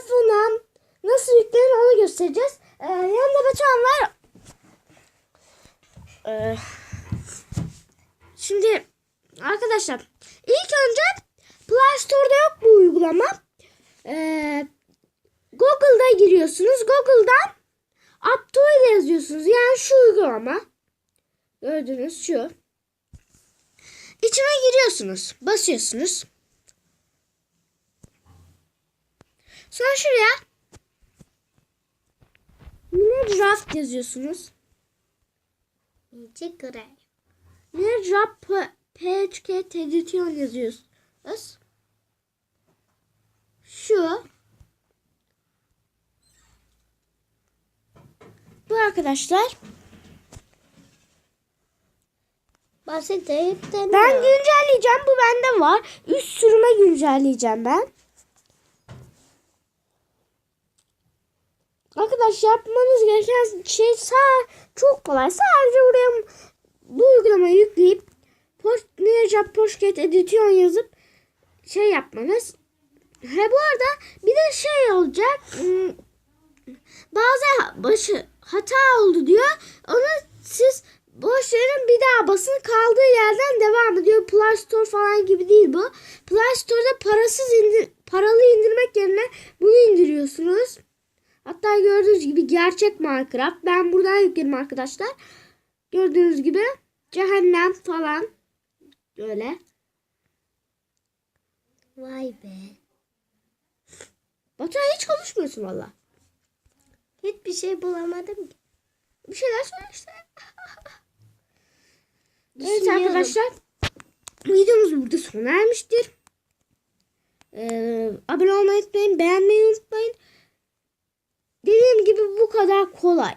Telefona nasıl yüklenir onu göstereceğiz. E, yanında Batuhan var. E, şimdi arkadaşlar ilk önce Play Store'da yok bu uygulama. E, Google'da giriyorsunuz. Google'dan Aptoil yazıyorsunuz. Yani şu uygulama. Gördüğünüz şu. İçine giriyorsunuz. Basıyorsunuz. Sonra şuraya Minecraft yazıyorsunuz. Minecraft. Minecraft PHP Edition yazıyorsunuz. Şu. Bu arkadaşlar. De Ben güncelleyeceğim. Bu bende var. Üst sürüme güncelleyeceğim ben. Arkadaş yapmanız gereken şey sağ çok kolay. Sadece buraya bu uygulamayı yükleyip post, Ninja Pocket Edition yazıp şey yapmanız. He bu arada bir de şey olacak. hmm, Bazı başı hata oldu diyor. Onu siz boş verin bir daha basın kaldığı yerden devam ediyor. Play Store falan gibi değil bu. Play Store'da parasız indir, paralı indirmek yerine bunu indiriyorsunuz. Hatta gördüğünüz gibi gerçek Minecraft. Ben buradan yükledim arkadaşlar. Gördüğünüz gibi cehennem falan. Böyle. Vay be. Batuhan hiç konuşmuyorsun valla. Hiçbir şey bulamadım ki. Bir şeyler söyle işte. Evet arkadaşlar. Videomuz burada sona ermiştir. Ee, abone olmayı unutmayın. Beğenmeyi unutmayın. Bu kadar kolay.